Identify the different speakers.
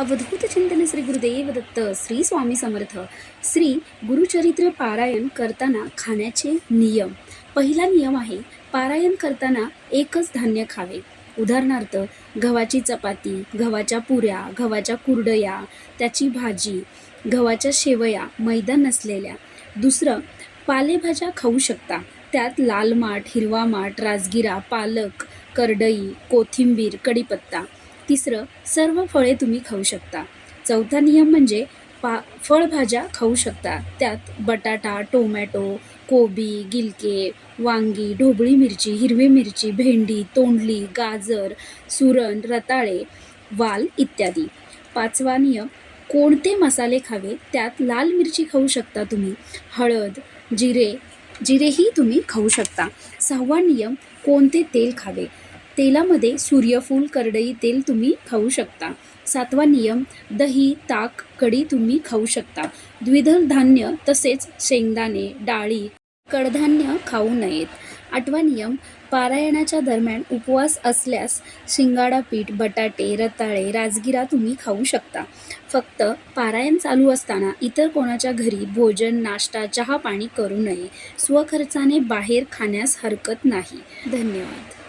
Speaker 1: अवधूत चिंतन श्री गुरुदेव दत्त श्री स्वामी समर्थ श्री गुरुचरित्र पारायण करताना खाण्याचे नियम. पहिला नियम आहे पारायण करताना एकच धान्य खावे. उदाहरणार्थ गव्हाची चपाती गव्हाच्या पुऱ्या गव्हाच्या कुरडया त्याची भाजी गव्हाच्या शेवया मैदा नसलेल्या. दुसरं पालेभाज्या खाऊ शकता. त्यात लाल माठ हिरवा माठ राजगिरा पालक करडई कोथिंबीर कढीपत्ता. तिसरं सर्व फळे तुम्ही खाऊ शकता. चौथा नियम म्हणजे पा फळभाज्या खाऊ शकता. त्यात बटाटा टोमॅटो कोबी गिलके वांगी ढोबळी मिरची हिरवी मिरची भेंडी तोंडली गाजर सुरण रताळे वाल इत्यादी. पाचवा नियम कोणते मसाले खावे त्यात लाल मिरची खाऊ शकता तुम्ही. हळद जिरे जिरेही तुम्ही खाऊ शकता. सहावा नियम कोणते तेल खावे तेलामध्ये सूर्यफूल करडई तेल तुम्ही खाऊ शकता. सातवा नियम दही ताक कढी तुम्ही खाऊ शकता. द्विदल धान्य तसेच शेंगदाणे डाळी कडधान्य खाऊ नयेत. आठवा नियम पारायणाच्या दरम्यान उपवास असल्यास शिंगाडा पीठ बटाटे रताळे राजगिरा तुम्ही खाऊ शकता. फक्त पारायण चालू असताना इतर कोणाच्या घरी भोजन नाश्ता चहा पाणी करू नये. स्वखर्चाने बाहेर खाण्यास हरकत नाही. धन्यवाद.